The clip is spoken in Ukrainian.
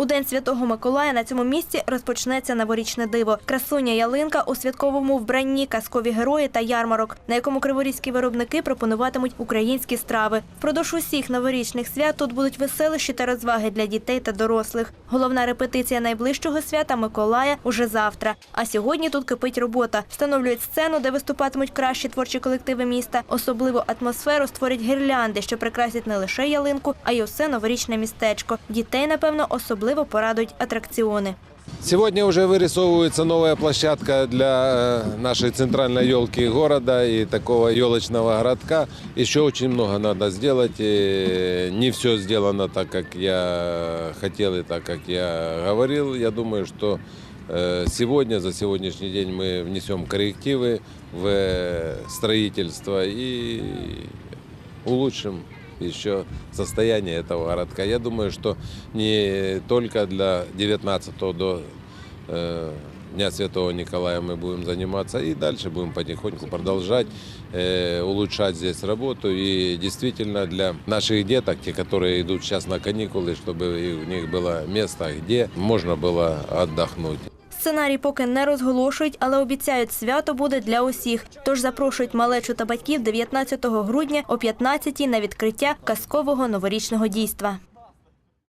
У день святого Миколая на цьому місці розпочнеться новорічне диво. Красуня ялинка у святковому вбранні, казкові герої та ярмарок, на якому криворізькі виробники пропонуватимуть українські страви. Впродовж усіх новорічних свят тут будуть веселищі та розваги для дітей та дорослих. Головна репетиція найближчого свята Миколая уже завтра. А сьогодні тут кипить робота. Встановлюють сцену, де виступатимуть кращі творчі колективи міста. Особливу атмосферу створять гірлянди, що прикрасять не лише ялинку, а й усе новорічне містечко. Дітей, напевно, особливо порадують атракціони. Сегодня уже вырисовывается новая площадка для э, нашей центральной елки города и такого елочного городка. Еще очень много надо сделать. и Не все сделано так, как я хотел и так, как я говорил. Я думаю, что э, сегодня, за сегодняшний день мы внесем коррективы в э, строительство и улучшим еще состояние этого городка. Я думаю, что не только для 19 до э, Дня Святого Николая мы будем заниматься и дальше будем потихоньку продолжать э, улучшать здесь работу. И действительно для наших деток, те, которые идут сейчас на каникулы, чтобы у них было место, где можно было отдохнуть. Сценарій поки не розголошують, але обіцяють, свято буде для усіх. Тож запрошують малечу та батьків 19 грудня о 15 на відкриття казкового новорічного дійства.